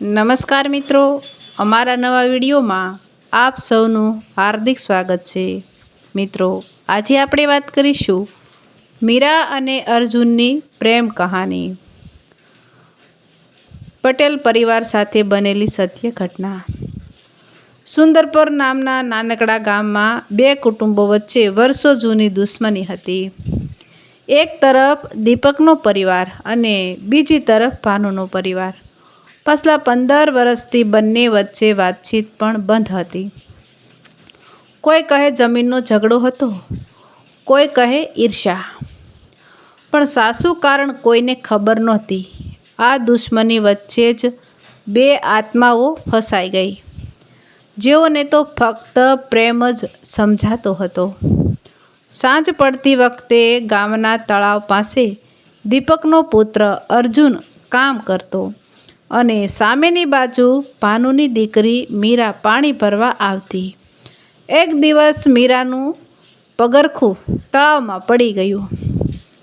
નમસ્કાર મિત્રો. અમારા નવા વિડીયોમાં આપ સૌનું હાર્દિક સ્વાગત છે. મિત્રો, આજે આપણે વાત કરીશું મીરા અને અર્જુનની પ્રેમ કહાની. પટેલ પરિવાર સાથે બનેલી સત્ય ઘટના. સુંદરપર નામના નાનકડા ગામમાં બે કુટુંબો વચ્ચે વર્ષો જૂની દુશ્મની હતી. એક તરફ દીપકનો પરિવાર અને બીજી તરફ ભાનુનો પરિવાર. પાછલા પંદર વર્ષથી બંને વચ્ચે વાતચીત પણ બંધ હતી. કોઈ કહે જમીનનો ઝઘડો હતો, કોઈ કહે ઈર્ષા પણ સાસુ કારણ કોઈને ખબર નહોતી. આ દુશ્મની વચ્ચે જ બે આત્માઓ ફસાઈ ગઈ. જેઓને તો ફક્ત પ્રેમ જ સમજાતો હતો. સાંજ પડતી વખતે ગામના તળાવ પાસે દીપકનો પુત્ર અર્જુન કામ કરતો. અને સામેની બાજુ ભાનુની દીકરી મીરા પાણી ભરવા આવતી. એક દિવસ મીરાનું પગરખું તળાવમાં પડી ગયું.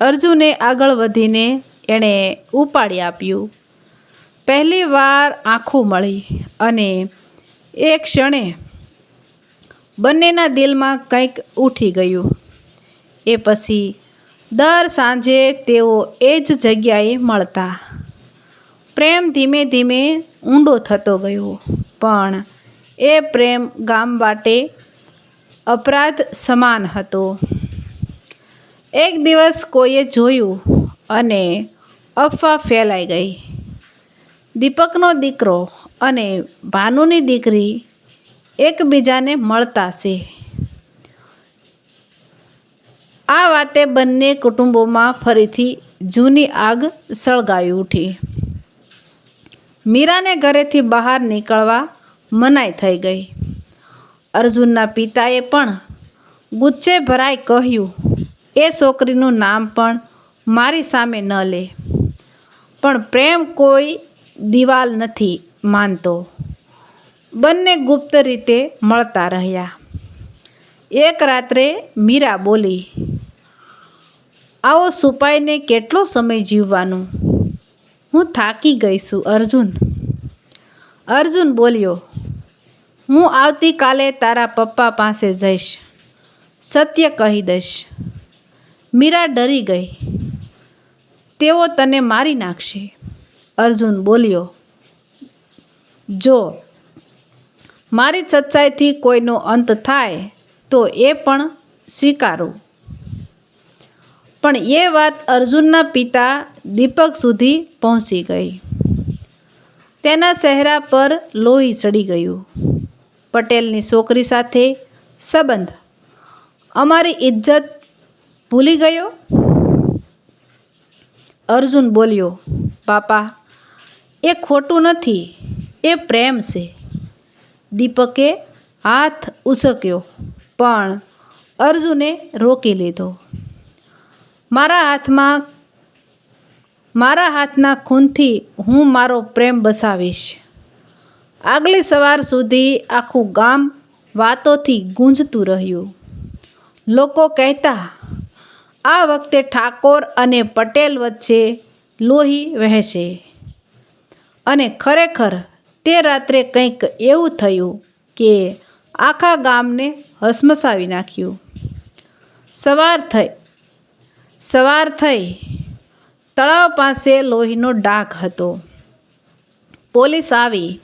અર્જુને આગળ વધીને એણે ઉપાડી આપ્યું. પહેલી વાર આંખો મળી અને એ ક્ષણે બંનેના દિલમાં કંઈક ઉઠી ગયું. એ પછી દર સાંજે તેઓ એ જ જગ્યાએ મળતા. પ્રેમ ધીમે ધીમે ઊંડો થતો ગયો. પણ એ પ્રેમ ગામ વાટે અપરાધ સમાન હતો. એક દિવસ કોઈએ જોયું અને અફવા ફેલાઈ ગઈ. દીપકનો દીકરો અને ભાનુની દીકરી એકબીજાને મળતા છે. આ વાતે બંને કુટુંબોમાં ફરીથી જૂની આગ સળગાવી ઉઠી. મીરાને ઘરેથી બહાર નીકળવા મનાઈ થઈ ગઈ. અર્જુનના પિતાએ પણ ગુચ્છે ભરાઈ કહ્યું, એ છોકરીનું નામ પણ મારી સામે ન લે. પણ પ્રેમ કોઈ દિવાલ નથી માનતો. બંને ગુપ્ત રીતે મળતા રહ્યા. એક રાત્રે મીરા બોલી, આવો સુપાઈને કેટલો સમય જીવવાનું? હું થાકી ગઈ છું, અર્જુન. અર્જુન બોલ્યો, હું આવતીકાલે તારા પપ્પા પાસે જઈશ. સત્ય કહી દઈશ. મીરા ડરી ગઈ. તેઓ તને મારી નાખશે. અર્જુન બોલ્યો, જો મારી સચ્ચાઈથી કોઈનો અંત થાય, તો એ પણ સ્વીકારું. પણ એ વાત અર્જુનના પિતા દીપક સુધી પહોંચી ગઈ. તેના ચહેરા પર લોહી ચડી ગયું. પટેલની છોકરી સાથે સંબંધ. અમારી ઇજ્જત ભૂલી ગયો? અર્જુન બોલ્યો પાપા એ ખોટું નથી, એ પ્રેમ છે. દીપકે હાથ ઉસક્યો પણ અર્જુને રોકી લીધો. મારા હાથમાં, મારા હાથના ખૂનથી હું મારો પ્રેમ બસાવીશ. આગલી સવાર સુધી આખું ગામ વાતોથી ગુંજતું રહ્યું. લોકો કહેતા, આ વખતે ઠાકોર અને પટેલ વચ્ચે લોહી વહેશે અને ખરેખર તે રાત્રે કંઈક એવું થયું કે આખા ગામને હસમસાવી નાખ્યું. સવાર થઈ સવાર થઈ તળાવ પાસે લોહીનો ડાક હતો. પોલીસ આવી.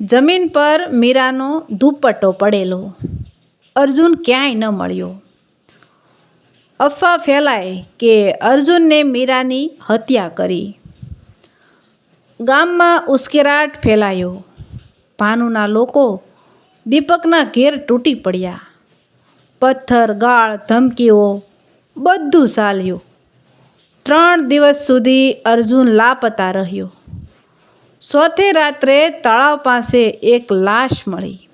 જમીન પર મીરાનો દુપટ્ટો પડેલો. અર્જુન ક્યાંય ન મળ્યો. અફવા ફેલાય કે અર્જુનને મીરાની હત્યા કરી. ગામમાં ઉશ્કેરાટ ફેલાયો. ભાનુના લોકો દીપકના ઘેર તૂટી પડ્યા. પથ્થર, ગાળ, ધમકીઓ બધું ચાલ્યું. ત્રણ દિવસ સુધી અર્જુન લાપતા રહ્યો. ચોથે રાત્રે તળાવ પાસે એક લાશ મળી.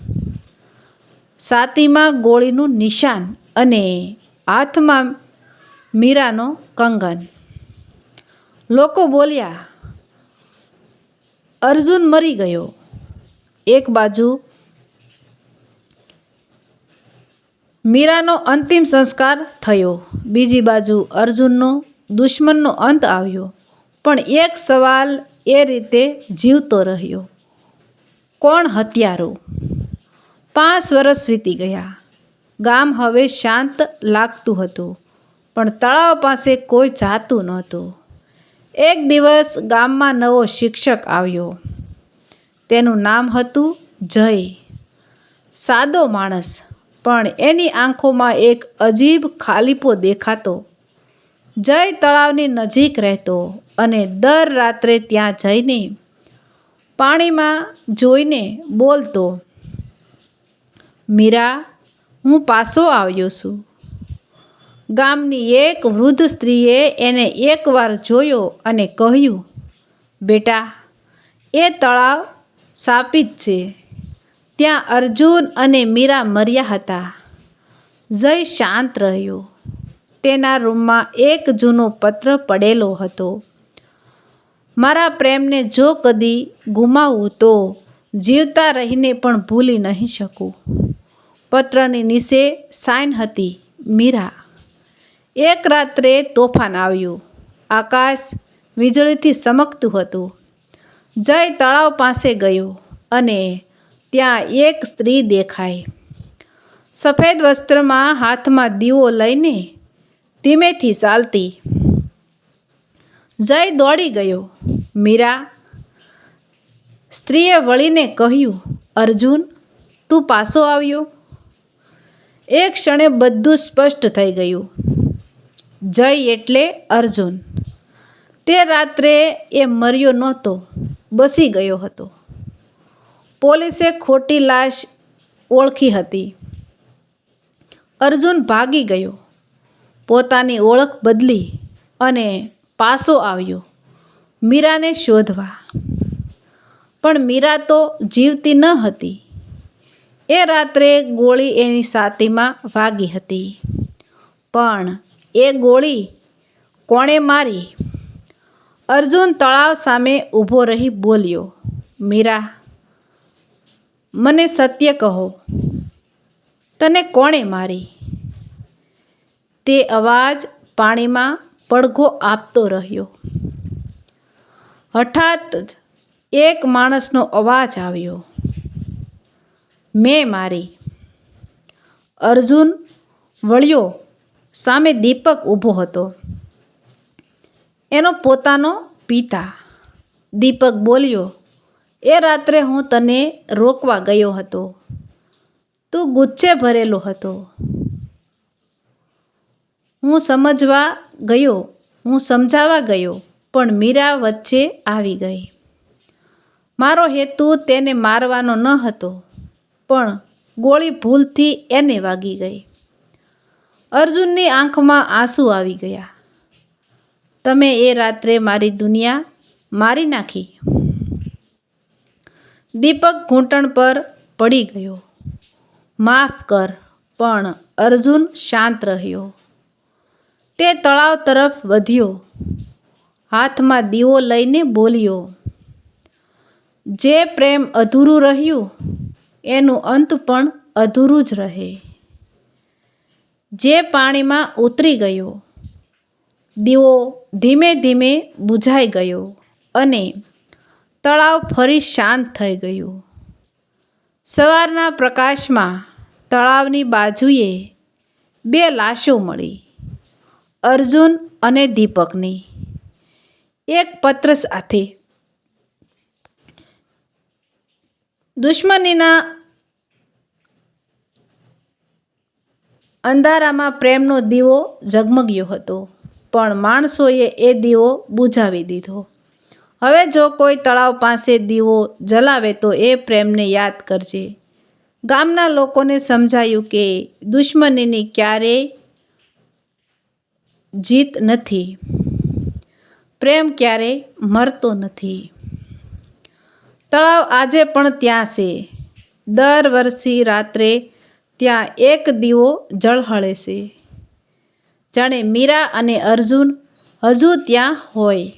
સાતીમાં ગોળીનું નિશાન અને હાથમાં મીરાનો કંગન. લોકો બોલ્યા, અર્જુન મરી ગયો. એક બાજુ મીરાનો અંતિમ સંસ્કાર થયો. બીજી બાજુ અર્જુનનો દુશ્મનનો અંત આવ્યો. પણ એક સવાલ એ રીતે જીવતો રહ્યો. કોણ હત્યારો? પાંચ વર્ષ વીતી ગયા. ગામ હવે શાંત લાગતું હતું, પણ તળાવ પાસે કોઈ જાતું નહોતું. એક દિવસ ગામમાં નવો શિક્ષક આવ્યો. તેનું નામ હતું જય. સાદો માણસ. પણ એની આંખોમાં એક અજીબ ખાલીપો દેખાતો. જય તળાવની નજીક રહેતો અને દર રાત્રે ત્યાં જઈને પાણીમાં જોઈને બોલતો, મીરા, હું પાછો આવ્યો છું. ગામની એક વૃદ્ધ સ્ત્રીએ એને એકવાર જોયો અને કહ્યું, બેટા, એ તળાવ સાપિત છે. ત્યાં અર્જુન અને મીરા મર્યા હતા. જય શાંત રહ્યો. તેના રૂમમાં એક જૂનો પત્ર પડેલો હતો. મારા પ્રેમને જો કદી ગુમાવું તો જીવતા રહીને પણ ભૂલી નહીં શકું. પત્રની નીચે સાઇન હતી, મીરા, એક રાત્રે તોફાન આવ્યું. આકાશ વીજળીથી સમકતું હતું. જય તળાવ પાસે ગયો અને ત્યાં એક સ્ત્રી દેખાઈ. સફેદ વસ્ત્રમાં હાથમાં દીવો લઈને ધીમેથી ચાલતી. જય દોડી ગયો. મીરા, સ્ત્રીએ વળીને કહ્યું, અર્જુન, તું પાછો આવ્યો. એક ક્ષણે બધું સ્પષ્ટ થઈ ગયું. જય એટલે અર્જુન. તે રાત્રે એ મર્યો નહોતો, બસી ગયો હતો. પોલીસે ખોટી લાશ ઓળખી હતી. અર્જુન ભાગી ગયો. પોતાની ઓળખ બદલી અને પાસો આવ્યો મીરાને શોધવા. પણ મીરા તો જીવતી ન હતી. એ રાત્રે ગોળી એની સાતીમાં વાગી હતી. પણ એ ગોળી કોણે મારી? અર્જુન તળાવ સામે ઊભો રહી બોલ્યો, મીરા મને સત્ય કહો. તને કોણે મારી? તે અવાજ પાણીમાં પડઘો આપતો રહ્યો. હઠાત જ એક માણસનો અવાજ આવ્યો. મેં મારી. અર્જુન વળ્યો. સામે દીપક ઊભો હતો. એનો પોતાનો પિતા. દીપક બોલ્યો એ રાત્રે હું તને રોકવા ગયો હતો. તું ગુચ્છે ભરેલો હતો. હું સમજવા ગયો, હું સમજાવવા ગયો, પણ મીરા વચ્ચે આવી ગઈ. મારો હેતુ તેને મારવાનો ન હતો, પણ ગોળી ભૂલથી એને વાગી ગઈ. અર્જુનની આંખમાં આંસુ આવી ગયા. તમે એ રાત્રે મારી દુનિયા મારી નાખી. દીપક ઘૂંટણ પર પડી ગયો. માફ કર, પણ અર્જુન શાંત રહ્યો. તે તળાવ તરફ વધ્યો. હાથમાં દીવો લઈને બોલ્યો, જે પ્રેમ અધૂરું રહ્યું, એનું અંત પણ અધૂરું જ રહે. જે પાણીમાં ઉતરી ગયો, દીવો ધીમે ધીમે બુઝાઈ ગયો અને તળાવ ફરી શાંત થઈ ગયું. સવારના પ્રકાશમાં તળાવની બાજુએ બે લાશો મળી, અર્જુન અને દીપકની. એક પત્ર સાથે. દુશ્મનીના અંધારામાં પ્રેમનો દીવો ઝગમગ્યો હતો, પણ માણસોએ એ દીવો બુઝાવી દીધો. હવે જો કોઈ તળાવ પાસે દીવો જલાવે તો એ પ્રેમને યાદ કરજે. ગામના લોકોને સમજાયું કે દુશ્મનીની ક્યારેય જીત નથી. પ્રેમ ક્યારેય મરતો નથી. તળાવ આજે પણ ત્યાં છે. દર વર્ષે રાત્રે ત્યાં એક દીવો જળહળે છે. જાણે મીરા અને અર્જુન હજુ ત્યાં હોય.